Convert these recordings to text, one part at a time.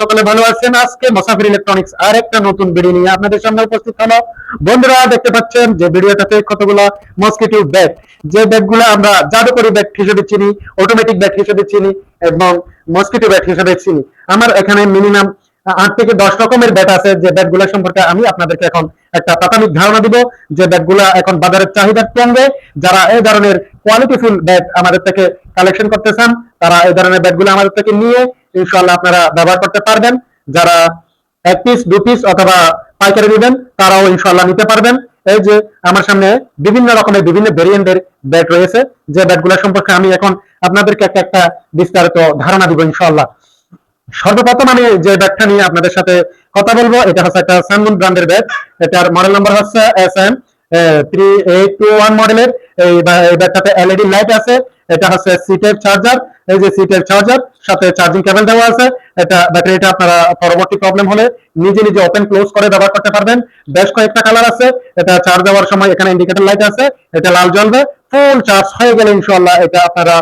সকলে ভালো আছেন। আজকে মুসাফির ইলেকট্রনিক্স আর একটা নতুন নিয়ে আপনাদের সামনে হলো বন্ধুরা, দেখতে পাচ্ছেন যে ব্যাগ যে আমরা হিসেবে অটোমেটিক ব্যাগ হিসেবে এবং ব্যাগ হিসেবে আমার এখানে মিনিমাম আট থেকে দশ রকমের ব্যাট আছে। যে ব্যাটগুলো সম্পর্কে আমি আপনাদেরকে এখন একটা প্রাথমিক ধারণা দিব। যে ব্যাটগুলো এখন বাজারের চাহিদার সঙ্গে যারা এই ধরনের কোয়ালিটিফুল ব্যাট আমাদের থেকে কালেকশন করতে চান তারা এই ধরনের ব্যাটগুলো আমাদের থেকে নিয়ে ইনশাআল্লাহ আপনারা ব্যবহার করতে পারবেন। যারা এক পিস দু পিস অথবা পাইকারি নেবেন, তারাও ইনশাআল্লাহ নিতে পারবেন। এই যে আমার সামনে বিভিন্ন রকমের বিভিন্ন ভেরিয়েন্টের ব্যাট রয়েছে, যে ব্যাটগুলো সম্পর্কে আমি এখন আপনাদেরকে একটা একটা বিস্তারিত ধারণা দিব ইনশাল্লাহ সর্বপ্রথম আমি যে ব্যাটটা নিয়ে আপনাদের সাথে কথা বলব, এটা হচ্ছে একটা স্যামসুং ব্র্যান্ডের ব্যাগ এটার মডেল নাম্বার হচ্ছে S M three eight two one মডেলের এই এলইডি লাইট আছে, এটা হচ্ছে চার্জার এই যে চার্জার সাথে চার্জিং কেবল দেওয়া আছে, এটা ব্যাটারিটা আপনারা পরবর্তী প্রবলেম হলে নিজে নিজে ওপেন ক্লোজ করে ব্যবহার করতে পারবেন। বেশ কয়েকটা কালার আছে, এটা চার্জ দেওয়ার সময় এখানে ইন্ডিকেটর লাইট আছে, এটা লাল জ্বলবে ফুল চার্জ হয়ে গেলে ইনশাল্লাহ এটা আপনারা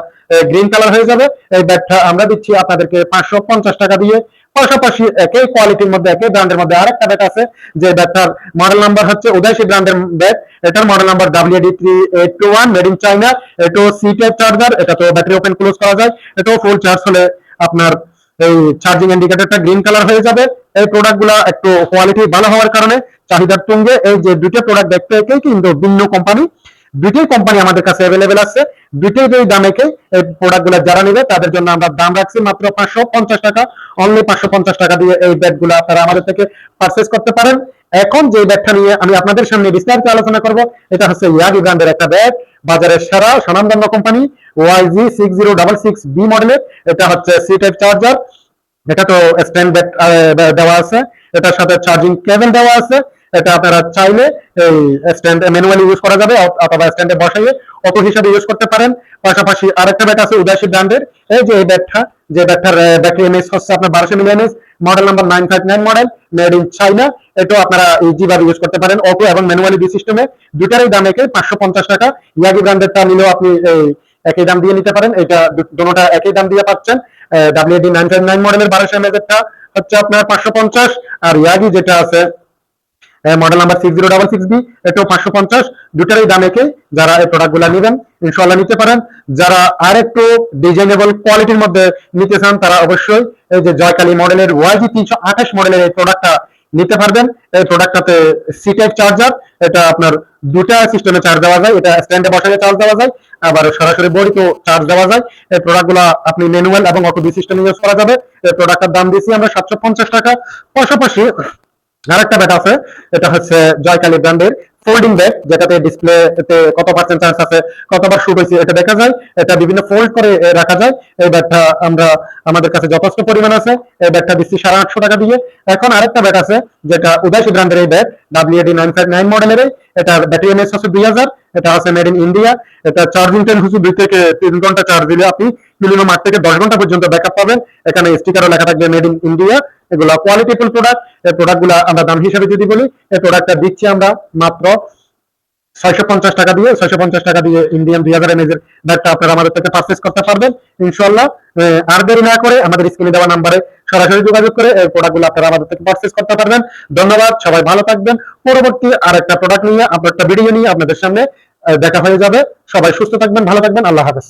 গ্রিন কালার হয়ে যাবে। এই ব্যাগটা আমরা দিচ্ছি আপনাদেরকে পাঁচশো পঞ্চাশ টাকা দিয়ে। পাশাপাশি একই কোয়ালিটির মধ্যে একই ব্র্যান্ডের মধ্যে আরেকটা ব্যাগ আছে, যে ব্যাগটার মডেল নাম্বার হচ্ছে উদয়সী ব্র্যান্ডের ব্যাগ এটার model number W D three eight two one made in China এটাও সি টাইপ চার্জার এটা তো ব্যাটারি ওপেন ক্লোজ করা যায়। এটাও ফুল চার্জ হলে আপনার এই চার্জিং ইন্ডিকেটরটা গ্রিন কালার হয়ে যাবে। এই প্রোডাক্টগুলা একটু কোয়ালিটি ভালো হওয়ার কারণে, চাহিদার তুঙ্গে এই যে দুটো প্রোডাক্ট দেখতে একই, কিন্তু ভিন্ন কোম্পানি দুটোই কোম্পানি আমাদের কাছে অ্যাভেলেবেল আছে। দুটোই দুই দামেকে এই প্রোডাক্টগুলো যারা নেবে, তাদের জন্য আমরা দাম রাখছি মাত্র পাঁচশো পঞ্চাশ টাকা। অনলি পাঁচশো পঞ্চাশ টাকা দিয়ে এই ব্যাগগুলো আপনারা আমাদের থেকে পারচেস করতে পারেন। এখন যে ব্যাগটা নিয়ে আমি আপনাদের সামনে বিস্তারিত আলোচনা করব, এটা হচ্ছে ইয়াগি ব্র্যান্ডের একটা ব্যাগ বাজারের সেরা স্বনামধন্য company YG six zero double six B মডেলের এটা হচ্ছে সি টাইপ চার্জার এটা তো স্ট্যান্ড ব্যাট দেওয়া আছে। এটার সাথে চার্জিং কেবল দেওয়া আছে। এটা আপনারা চাইলে এই স্ট্যান্ড ম্যানুয়ালি ইউজ করা যাবে অথবা স্ট্যান্ডে বসাইয়ে অটো হিসাবে ইউজ করতে পারেন। পাশাপাশি আরেকটা ব্যাট আছে উদাসী ব্র্যান্ডের। এই যে এই ব্যাটটা যে ব্যাটটার ব্যাটারি এমএস হচ্ছে আপনার বারোশো milli MS model number nine five nine model made in China এটাও আপনারা ইজি ভাবে ইউজ করতে পারেন অটো এবং ম্যানুয়ালি বি সিস্টেমে দুটারই দাম একে পাঁচশো পঞ্চাশ টাকা। ইয়াগি ব্র্যান্ডেরটা নিলেও আপনি এই একই দাম দিয়ে নিতে পারেন। এটা দুটোটা একই দাম দিয়ে পাচ্ছেন। ডাব্লিউডি নাইন ফাইভ নাইন মডেলের বারোশো এমএস এরটা হচ্ছে আপনার পাঁচশো পঞ্চাশ। আর ইয়াগি যেটা আছে model number six zero double six B এটাও পাঁচশো পঞ্চাশ। দুটারই দাম একে। যারা এই প্রোডাক্টগুলা নেবেন ইনশাল্লাহ নিতে পারেন। যারা আর একটু ডিজাইনেবল কোয়ালিটির মধ্যে নিতে চান, তারা অবশ্যই এই যে জয়কালী মডেলের ওয়াইজি তিনশো আঠাশ মডেলের এই প্রোডাক্টটা নিতে পারবেন। এই প্রোডাক্টটাতে সি টাইপ চার্জার এটা আপনার দুটা সিস্টেমে চার্জ দেওয়া যায়। এটা স্ট্যান্ডে বসালে চার্জ দেওয়া যায়, আবার সরাসরি বডিতেও চার্জ দেওয়া যায়। এই প্রোডাক্টগুলো আপনি ম্যানুয়াল এবং অটো দুই সিস্টেম ইউজ করা যাবে। এই প্রোডাক্টের দাম দিয়েছি আমরা সাতশো পঞ্চাশ টাকা। পাশাপাশি আরেকটা ব্যাট আছে, এটা হচ্ছে জয়কালী ব্র্যান্ডের ফোল্ডিং ব্যাগ যেটাতে ডিসপ্লে কত পার্সেন্ট চান্স আছে, কতবার শুট হয়েছে, এটা দেখা যায়, এটা বিভিন্ন ফোল্ড করে রাখা যায়। এই ব্যাগটা আমরা, আমাদের কাছে যথেষ্ট পরিমাণ আছে। এই ব্যাটটা দিচ্ছি সাড়ে আটশো টাকা দিয়ে। এখন আরেকটা ব্যাট আছে, যেটা উদয়সী ব্র্যান্ডের এই bag W D nine five nine মডেলের এটার ব্যাটারি এমএস হচ্ছে দুই হাজার। এটা আছে মেড ইন ইন্ডিয়া এটা চার্জিং টাইম হচ্ছে দুই থেকে তিন ঘণ্টা চার্জ দিলে আপনি মিনিমাম আট থেকে দশ ঘণ্টা পর্যন্ত ব্যাকআপ পাবেন। এখানে স্টিকারও লেখা থাকবে মেড ইন ইন্ডিয়া এগুলো কোয়ালিটিফুল প্রোডাক্ট এই প্রোডাক্টগুলা আমরা দাম হিসাবে যদি বলি, এই প্রোডাক্টটা দিচ্ছি আমরা মাত্র ছয়শো পঞ্চাশ টাকা দিয়ে। ছয়শো পঞ্চাশ টাকা দিয়ে ইন্ডিয়ান দুই হাজার এমএজের ব্যাগটা আপনারা আমাদের থেকে পারচেস করতে পারবেন। ইনশাল্লাহ আর দেরি না করে আমাদের স্ক্রিনে দেওয়া নাম্বারে সরাসরি যোগাযোগ করে এই প্রোডাক্টগুলো আপনারা আমাদের থেকে পারচেস করতে পারবেন। ধন্যবাদ, সবাই ভালো থাকবেন। পরবর্তী আর একটা প্রোডাক্ট নিয়ে, আপনার একটা ভিডিও নিয়ে আপনাদের সামনে দেখা হয়ে যাবে। সবাই সুস্থ থাকবেন, ভালো থাকবেন, আল্লাহ হাফেজ।